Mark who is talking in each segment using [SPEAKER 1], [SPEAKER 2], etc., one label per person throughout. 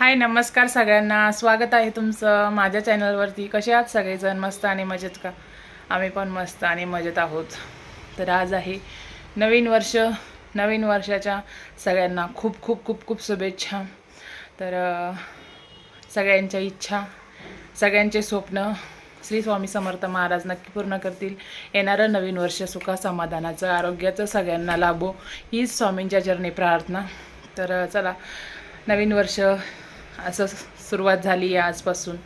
[SPEAKER 1] हाय नमस्कार सगळ्यांना. स्वागत आहे तुमचं माझ्या चॅनलवरती. कसे आहात सगळेजण? मस्त आणि मजेत का? आम्ही पण मस्त आणि मजेत आहोत. तर आज आहे नवीन वर्ष नवीन वर्षाच्या सगळ्यांना खूप खूप खूप खूप शुभेच्छा. तर सगळ्यांच्या इच्छा सगळ्यांचे स्वप्न श्री स्वामी समर्थ महाराज नक्की पूर्ण करतील. येणारं नवीन वर्ष सुखा समाधानाचं आरोग्याचं सगळ्यांना लाभो. हीच स्वामींच्या चरणी प्रार्थना. तर चला नवीन वर्ष असं सुरुवात झाली आहे आजपासून.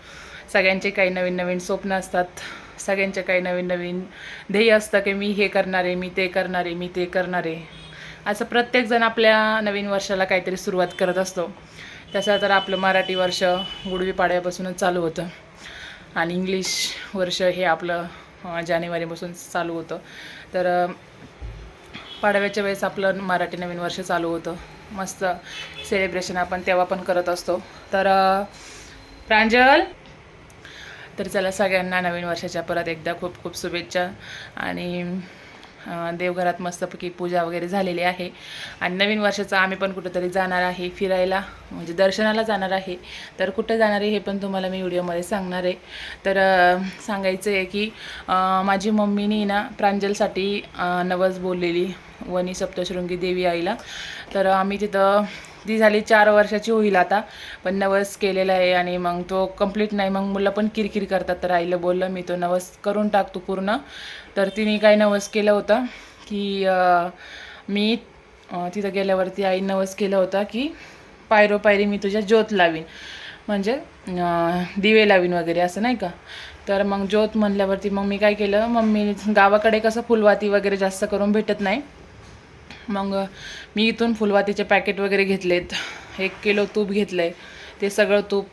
[SPEAKER 1] सगळ्यांचे काही नवीन नवीन स्वप्न असतात. सगळ्यांचे काही नवीन नवीन ध्येय असतं की मी हे करणार आहे मी ते करणार आहे मी ते करणार आहे. असं प्रत्येकजण आपल्या नवीन वर्षाला काहीतरी सुरुवात करत असतो. तसं तर आपलं मराठी वर्ष गुढीपाड्यापासूनच चालू होतं. आणि इंग्लिश वर्ष हे आपलं जानेवारीपासून चालू होतं. तर पाडव्याच्या वेळेस आपलं मराठी नवीन वर्ष चालू होतं. मस्त सेलिब्रेशन आपण तेव्हा पण करत असतो. तर प्रांजल तर चला सगळ्यांना नवीन वर्षाच्या परत एकदा खूप खूप शुभेच्छा आणि देवघरात मस्तपैकी पूजा वगैरे झालेली आहे. आणि नवीन वर्षाचं आम्ही पण कुठंतरी जाणार आहे फिरायला म्हणजे दर्शनाला जाणार आहे. तर कुठं जाणार आहे हे पण तुम्हाला मी व्हिडिओमध्ये सांगणार आहे. तर सांगायचं आहे की माझी मम्मीनी ना प्रांजलसाठी नवस बोललेली वनी सप्तशृंगी देवी आईला. तर आम्ही तिथं ती झाली चार वर्षाची होईल आता. पण नवस केलेला आहे आणि मग तो कंप्लीट नाही. मग मुलं पण किरकिर करतात. तर आईला बोललं मी तो नवस करून टाकतो पूर्ण. तर तिने काय नवस केलं होतं की मी तिथं गेल्यावरती आई नवस केलं होता की पायरो पायरी मी तुझ्या ज्योत लावीन. म्हणजे दिवे लावीन वगैरे असं नाही का? तर मग ज्योत म्हणल्यावरती मग मी काय केलं? मम्मी गावाकडे कसं फुलवाती वगैरे जास्त करून भेटत नाही. मग मी इथून फुलवातीचे पॅकेट वगैरे घेतलेत. एक किलो तूप घेतलं आहे ते सगळं तूप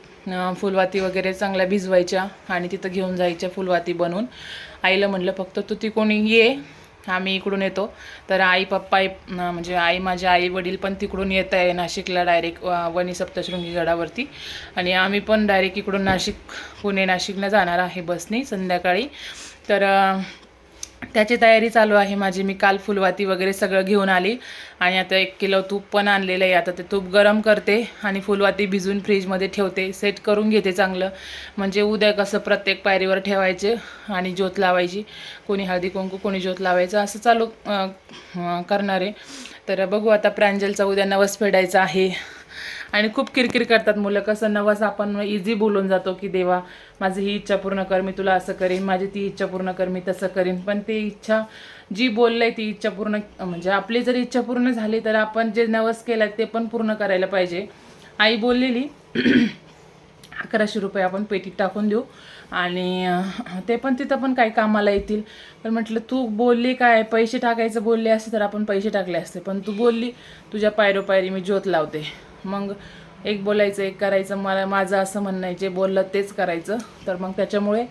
[SPEAKER 1] फुलवाती वगैरे चांगल्या भिजवायच्या आणि तिथं घेऊन जायच्या फुलवाती बनवून. आईला म्हटलं फक्त तू ती कोणी ये आम्ही इकडून येतो. तर आई पप्पा आई- म्हणजे आई माझे आई वडील पण तिकडून येत आहे नाशिकला डायरेक्ट वणी सप्तशृंगी गडावरती. आणि आम्ही पण डायरेक्ट इकडून नाशिक पुणे नाशिकला जाणार आहे बसने संध्याकाळी. तर त्याची तयारी चालू आहे माझी. मी काल फुलवाती वगैरे सगळं घेऊन आली. आणि आता एक किलो तूप पण आणलेलं आहे. आता ते तूप गरम करते आणि फुलवाती भिजून फ्रीजमध्ये ठेवते. सेट करून घेते चांगलं. म्हणजे उद्या कसं प्रत्येक पायरीवर ठेवायचे आणि ज्योत लावायची. कोणी हळदी कुंकू कोणी ज्योत लावायचं. असं चालू करणार. आहे तर बघू आता प्रांजलचा उद्या नवस फेडायचा आहे. आणि खूप किरकिर करतात मुलं. कसं नवस आपण इझी बोलून जातो की देवा माझी ही इच्छा पूर्ण कर मी तुला असं करीन माझी ती इच्छा पूर्ण कर मी तसं करीन. पण ती इच्छा जी बोललंय ती इच्छा पूर्ण म्हणजे आपली जर इच्छा पूर्ण झाली तर आपण जे नवस केलं ते पण पूर्ण करायला पाहिजे. आई बोललेली अकराशे रुपये आपण पेटीत टाकून देऊ. आणि ते पण तिथं पण काही कामाला येतील. पण म्हटलं तू बोलली काय? पैसे टाकायचं बोलले असते तर आपण पैसे टाकले असते. पण तू बोलली तुझ्या पायरोपायरी मी ज्योत लावते. मग एक बोलायचं एक करायचं मला माझं असं म्हणणं आहे जे बोललं तेच करायचं. तर मग त्याच्यामुळे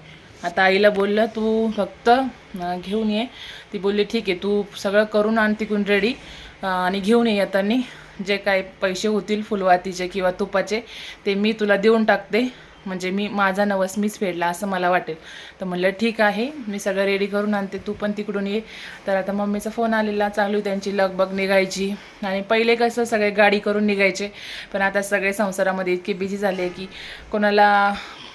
[SPEAKER 1] आता आईला बोललं तू फक्त घेऊन ये. ती बोलली ठीक आहे तू सगळं करून आण तिकून रेडी आणि घेऊन ये येताना. जे काय पैसे होतील फुलवातीचे किंवा तुपाचे ते मी तुला देऊन टाकते. म्हणजे मी माझा नवस मीच फेडला असं मला वाटेल. तर म्हणलं ठीक आहे मी सगळं रेडी करून आणते. तू पण तिकडून ये. तर आता मम्मीचा फोन आलेला चालू त्यांची लगबग निघायची. आणि पहिले कसं सगळे गाडी करून निघायचे. पण आता सगळे संसारामध्ये इतके बिझी झाले की कोणाला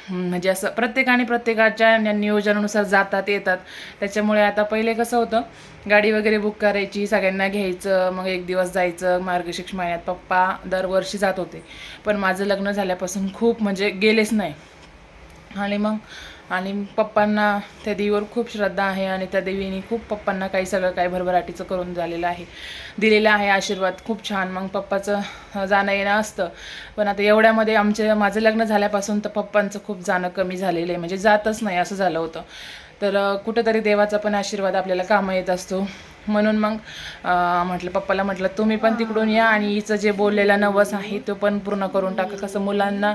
[SPEAKER 1] म्हणजे असं प्रत्येकाने प्रत्येकाच्या नियोजनानुसार जातात येतात. त्याच्यामुळे आता पहिले कसं होतं गाडी वगैरे बुक करायची सगळ्यांना घ्यायचं मग एक दिवस जायचं मार्गशीर्ष महिन्यात पप्पा दरवर्षी जात होते. पण माझं लग्न झाल्यापासून खूप म्हणजे गेलेच नाही. आणि मग आणि पप्पांना त्या देवीवर खूप श्रद्धा आहे आणि त्या देवीने खूप पप्पांना काही सगळं काही भरभराटीचं करून झालेलं आहे. दिलेलं आहे आशीर्वाद. खूप छान. मग पप्पाचं जाणं येणं असतं. पण आता एवढ्यामध्ये आमचे माझं लग्न झाल्यापासून तर पप्पांचं खूप जाणं कमी झालेलं आहे. म्हणजे जातच नाही असं झालं होतं. तर कुठंतरी देवाचा पण आशीर्वाद आपल्याला कामं येत असतो. म्हणून मग म्हटलं पप्पाला म्हटलं तुम्ही पण तिकडून या आणि हिचं जे बोललेला नवस आहे तो पण पूर्ण करून टाका. कसं मुलांना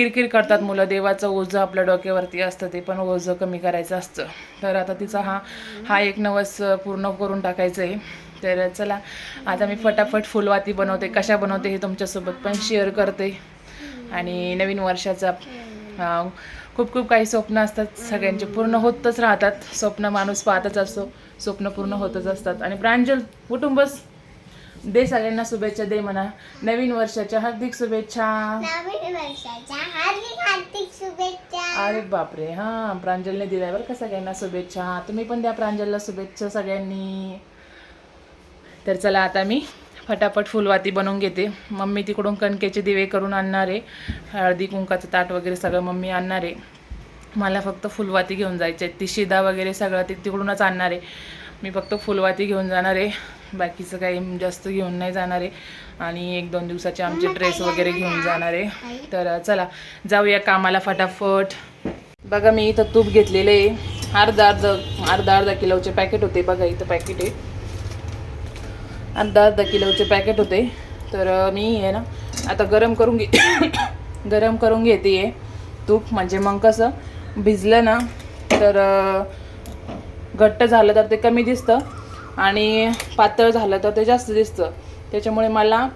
[SPEAKER 1] किरकिर करतात मुलं. देवाचं ओझं आपल्या डोक्यावरती असतं ते पण ओझं कमी करायचं असतं. तर आता तिचा हा हा एक नवस पूर्ण करून टाकायचं आहे तर चला आता मी फटाफट फुलवाती बनवते. कशा बनवते हे तुमच्यासोबत पण शेअर करते. आणि नवीन वर्षाचा खूप खूप काही स्वप्न असतात. सगळ्यांचे पूर्ण होतच राहतात. स्वप्न माणूस पाहतच असतो. स्वप्न पूर्ण होतच असतात. आणि प्रांजल कुटुंबच दे सगळ्यांना शुभेच्छा दे म्हणा. नवीन वर्षाच्या हार्दिक शुभेच्छा.
[SPEAKER 2] नवीन वर्षाच्या हार्दिक हार्दिक शुभेच्छा.
[SPEAKER 1] अरे बापरे हा प्रांजलने दिलाय बरं का सगळ्यांना शुभेच्छा. तुम्ही पण द्या प्रांजलला शुभेच्छा सगळ्यांनी. तर चला आता मी फटाफट फुलवाती बनवून घेते. मम्मी तिकडून कणकेचे दिवे करून आणणार. आहे हळदी कुंकाचं ताट वगैरे सगळं मम्मी आणणार. आहे मला फक्त फुलवाती घेऊन जायचे आहेत ती शिदा वगैरे सगळं ते तिकडूनच आणणार. आहे मी फक्त फुलवाती घेऊन जाणार. आहे बाकीचं काही जास्त घेऊन नाही जाणार आहे. आणि एक दोन दिवसाचे आमचे ड्रेस वगैरे घेऊन जाणार आहे. तर चला जाऊया कामाला फटाफट. बघा मी इथं तूप घेतलेलं आहे. अर्धा अर्धा अर्धा अर्धा किलोचे पॅकेट होते. बघा इथं पॅकेट आहे. अर्धा अर्धा किलोचे पॅकेट होते. तर मी आहे ना आता गरम करून घे गरम करून घेते आहे तूप. म्हणजे मग कसं भिजलं ना तर घट्ट झालं तर ते कमी दिसतं. आणि पातळ झालं तर ते जास्त दिसतं. त्याच्यामुळे मला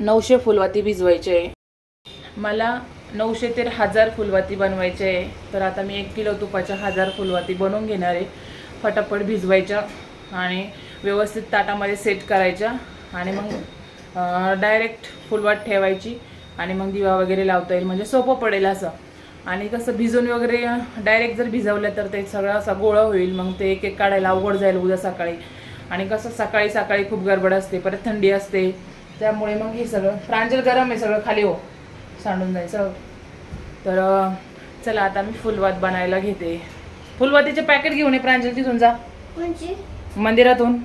[SPEAKER 1] नऊशे फुलवाती भिजवायचे. आहे मला नऊशे ते हजार फुलवाती बनवायचे. आहे तर आता मी एक किलो तुपाच्या हजार फुलवाती बनवून घेणार आहे. फटाफट भिजवायच्या आणि व्यवस्थित ताटामध्ये सेट करायच्या. आणि मग डायरेक्ट फुलवात ठेवायची. आणि मग दिवा वगैरे लावता येईल. म्हणजे सोपं पडेल असं. आणि कसं भिजून वगैरे डायरेक्ट जर भिजवलं तर ते सगळं असं गोळं होईल मग ते एक एक काढायला अवघड जाईल उद्या सकाळी. आणि कसं सकाळी सकाळी खूप गडबड असते परत थंडी असते. त्यामुळे मग हे सगळं प्रांजल गरम आहे सगळं खाली हो सांडून जायचं. तर चला आता मी फुलवात बनायला घेते. फुलवातीचे पॅकेट घेऊन ये प्रांजल तिथून जा. मंदिरातून.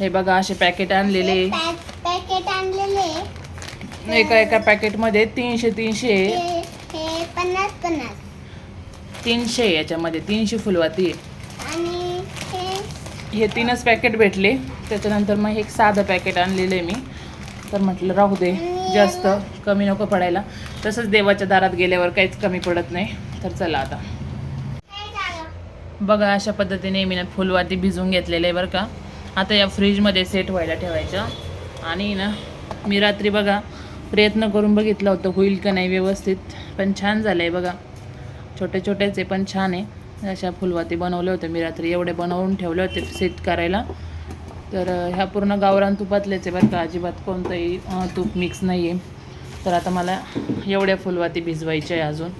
[SPEAKER 1] हे बघा असे पॅकेट आणलेले.
[SPEAKER 2] पॅक- पॅकेट आणलेले.
[SPEAKER 1] एका एका पॅकेटमध्ये तीनशे तीनशे
[SPEAKER 2] हे हे पन्नास पन्नास
[SPEAKER 1] तीनशे याच्यामध्ये तीनशे फुलवाती.
[SPEAKER 2] आणि हे?
[SPEAKER 1] तीनच पॅकेट भेटले. त्याच्यानंतर मग एक साधं पॅकेट आणलेलं आहे मी. तर म्हटलं राहू दे जास्त कमी नको पडायला. तसंच देवाच्या दारात गेल्यावर काहीच कमी पडत नाही. तर चला आता. बघा अशा पद्धतीने मी ना फुलवाती भिजवून घेतलेलं आहे बरं का. आता या फ्रीजमध्ये सेट व्हायला ठेवायच्या आणि ना मी रात्री बघा प्रयत्न करून बघितलं होतं होईल का नाही व्यवस्थित. पण छान झालं आहे बघा. छोटे छोटेचे पण छान आहे. अशा फुलवाती बनवले होते मी रात्री एवढे बनवून ठेवले होते सेट करायला. तर ह्या पूर्ण गावरान तुपातलेच आहे बरं का. अजिबात कोणतंही तूप मिक्स नाही आहे तर आता मला एवढ्या फुलवाती भिजवायच्या आहे अजून.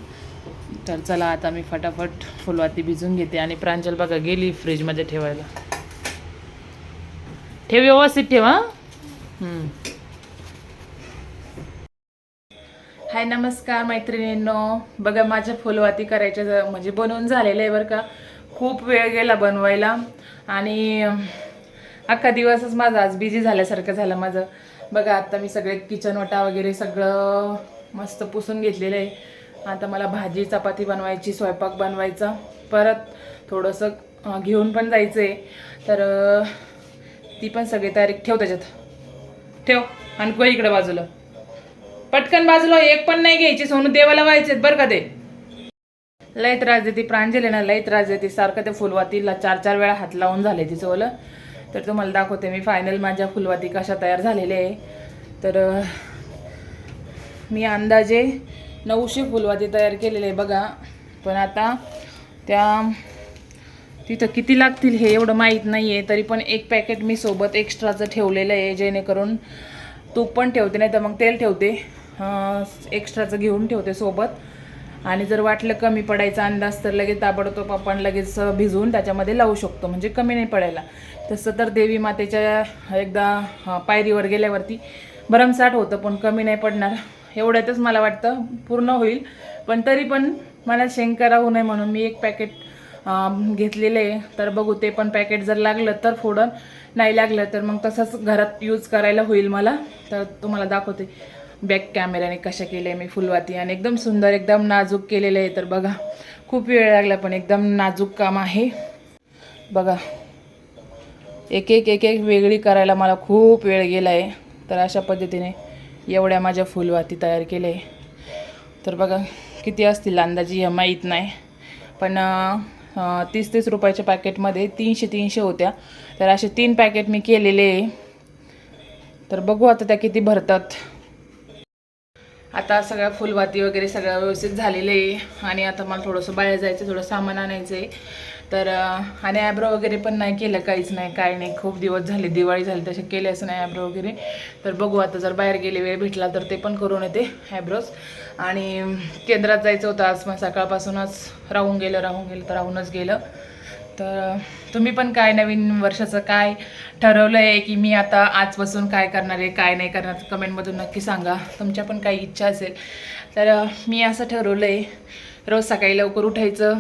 [SPEAKER 1] तर चला आता मी फटाफट फुलवाती भिजून घेते. आणि प्रांजल बघा गेली फ्रीजमध्ये ठेवायला. ठेव व्यवस्थित ठेवा हाय नमस्कार मैत्रिणींनो. बघा माझ्या फुलवाती करायच्या ज- म्हणजे बनवून झालेलं आहे बरं का. खूप वेळ गेला बनवायला. आणि अख्खा दिवसच माझा आज बिझी झाल्यासारखं झालं माझं. बघा आता मी सगळे किचन वटा वगैरे सगळं मस्त पुसून घेतलेलं आहे. आता मला भाजी चपाती बनवायची स्वयंपाक बनवायचा. परत थोडंसं घेऊन पण जायचं आहे तर ती पण सगळी तयारी ठेव त्याच्यात. ठेव आणि को इकडे बाजूला. पटकन बाजूला हो, एक पण नाही घ्यायची. सोनू देवाला व्हायचे बरं का ते. लय त्रास देते प्रांजली ना लय त्रास देते सारखं ते फुलवातीला चार चार वेळा हात लावून झाले तिचं ओलं. तर तुम्हाला दाखवते मी फायनल माझ्या फुलवाती कशा तयार झालेल्या आहे. तर मी अंदाजे नऊशे फुलवाती तयार केलेले आहे बघा. पण आता त्या तिथं किती लागतील हे एवढं माहीत नाही आहे तरी पण एक पॅकेट मी सोबत एक्स्ट्राचं ठेवलेलं आहे जेणेकरून तूप पण ठेवते नाही तर मग तेल ठेवते. एक्स्ट्राचं घेऊन ठेवते सोबत. आणि जर वाटलं कमी पडायचा अंदाज तर लगेच ताबडतोब आपण लगेच भिजवून त्याच्यामध्ये लावू शकतो. म्हणजे कमी नाही पडायला. तसं तर देवी मातेच्या एकदा पायरीवर गेल्यावरती भरमसाठ होतं पण कमी नाही पडणार. एवढ्यातच मला वाटतं पूर्ण होईल. पण तरी पण मला शेंकरा होऊ नये म्हणून मी एक पॅकेट घेतलेले आहे. तर बघू ते पण पॅकेट जर लागलं तर फोडन नाही लागलं तर मग तसंच घरात यूज करायला होईल मला. तर तुम्हाला दाखवते. बॅक कॅमेऱ्याने कशा केल्या मी फुलवाती. आणि एकदम सुंदर एकदम नाजूक केलेलं आहे. तर बघा खूप वेळ लागला पण एकदम नाजूक काम आहे. बघा एक एक एक एक वेगळी करायला मला खूप वेळ गेला आहे तर अशा पद्धतीने एवढ्या माझ्या फुलवाती तयार केल्या. आहे तर बघा किती असतील अंदाजी हे माहीत नाही. पण तीस तीस रुपयाच्या पॅकेटमध्ये तीनशे तीनशे होत्या. तर असे तीन पॅकेट मी केलेले आहे. तर बघू आता त्या किती भरतात. आता सगळ्या फुलवाती वगैरे सगळं व्यवस्थित झालेलं आहे. आणि आता मला थोडंसं बाहेर जायचं थोडं सामान आणायचं आहे तर आणि ॲब्रो वगैरे पण नाही केलं काहीच नाही काय नाही. खूप दिवस झाले दिवाळी झाली तसे केले असं नाही ॲब्रो वगैरे. तर बघू आता जर बाहेर गेले वेळ भेटला तर ते पण करून येते ॲब्रोज आणि केंद्रात जायचं होतं आज मग सकाळपासूनच राहून गेलं राहून गेलं तर राहूनच गेलं. तर तुम्ही पण काय नवीन वर्षाचं काय ठरवलं आहे की मी आता आजपासून काय करणार आहे काय नाही करणार कमेंटमधून नक्की सांगा. तुमच्या पण काही इच्छा असेल. तर मी असं ठरवलं आहे रोज सकाळी लवकर उठायचं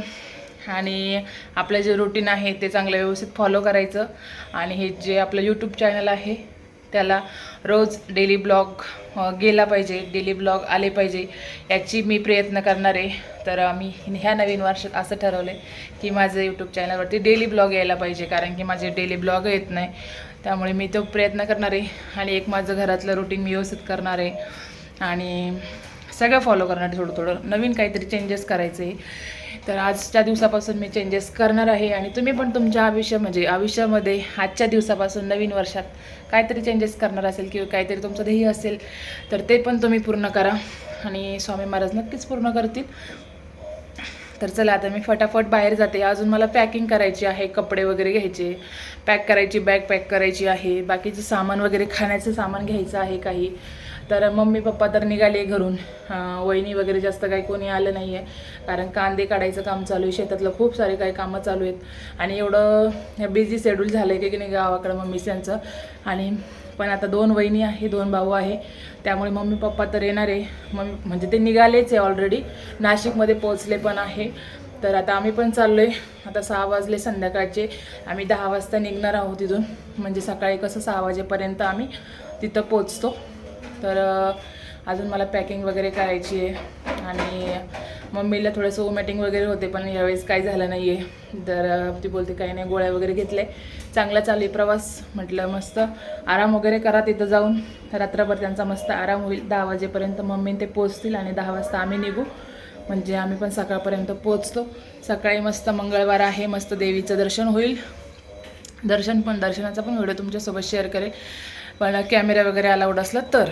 [SPEAKER 1] आणि आपलं जे रुटीन आहे ते चांगलं व्यवस्थित फॉलो करायचं. आणि हे जे आपलं यूट्यूब चॅनल आहे त्याला रोज डेली ब्लॉग गेला पाहिजे डेली ब्लॉग आले पाहिजे याची मी प्रयत्न करणार आहे. तर मी ह्या नवीन वर्षात असं ठरवलं आहे की माझं यूट्यूब चॅनलवरती डेली ब्लॉग यायला पाहिजे कारण की माझे डेली ब्लॉग येत नाही. त्यामुळे मी तो प्रयत्न करणार आहे आणि एक माझं घरातलं रुटीन मी व्यवस्थित करणार आहे. आणि सगळं फॉलो करणार आहे थोडं थोडं नवीन काहीतरी चेंजेस करायचे आहे. तर आजच्या दिवसापासून मी चेंजेस करणार आहे आणि तुम्ही पण तुमच्या आयुष्य म्हणजे आयुष्यामध्ये आजच्या दिवसापासून नवीन वर्षात काहीतरी चेंजेस करणार असेल किंवा काहीतरी तुमचं ध्येय असेल तर ते पण तुम्ही पूर्ण करा. आणि स्वामी महाराज नक्कीच पूर्ण करतील. तर चला आता मी फटाफट बाहेर जाते. अजून मला पॅकिंग करायची आहे कपडे वगैरे घ्यायचे पॅक करायची बॅग पॅक करायची आहे. बाकीचं सामान वगैरे खाण्याचं सामान घ्यायचं आहे काही. तर मम्मी पप्पा तर निघाले घरून. वहिनी वगैरे जास्त काही कोणी आलं नाही आहे कारण कांदे काढायचं काम चालू आहे. शेतातलं खूप सारे काही कामं चालू आहेत. आणि एवढं बिझी शेड्यूल झालं आहे की नाही गावाकडं मम्मीच यांचं आणि पण आता दोन वहिनी आहे दोन भाऊ आहे. त्यामुळे मम्मी पप्पा तर येणार आहे. मम्मी म्हणजे ते निघालेच आहे ऑलरेडी नाशिकमध्ये पोचले पण आहे. तर आता आम्ही पण चाललो आहे आता सहा वाजले संध्याकाळचे. आम्ही दहा वाजता निघणार आहोत तिथून म्हणजे सकाळी कसं सहा वाजेपर्यंत आम्ही तिथं पोचतो तर अजून मला पॅकिंग वगैरे करायची आहे. आणि मम्मीला थोडंसं वोमिटिंग वगैरे होते पण यावेळेस काही झालं नाही आहे तर ती बोलते काही नाही गोळ्या वगैरे घेतले. चांगला चालू आहे प्रवास. म्हटलं मस्त. आराम वगैरे करा तिथं जाऊन. रात्रभर त्यांचा मस्त आराम होईल. दहा वाजेपर्यंत मम्मी ते पोचतील आणि दहा वाजता आम्ही निघू. म्हणजे आम्ही पण सकाळपर्यंत पोचतो सकाळी मस्त मंगळवार आहे. मस्त देवीचं दर्शन होईल. दर्शन पण दर्शनाचा पण व्हिडिओ तुमच्यासोबत शेअर करेल. पण कॅमेरा वगैरे अलाउड असला तर.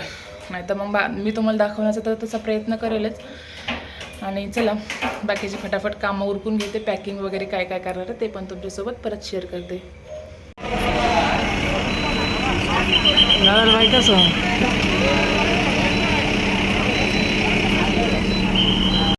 [SPEAKER 1] नाही तर मग बा मी तुम्हाला दाखवण्याचा तर तसा प्रयत्न करेलच. आणि चला बाकीचे फटाफट कामं उरकून घेते. पॅकिंग वगैरे काय काय करणार ते पण तुमच्यासोबत परत शेअर करते.
[SPEAKER 3] दादा कसं?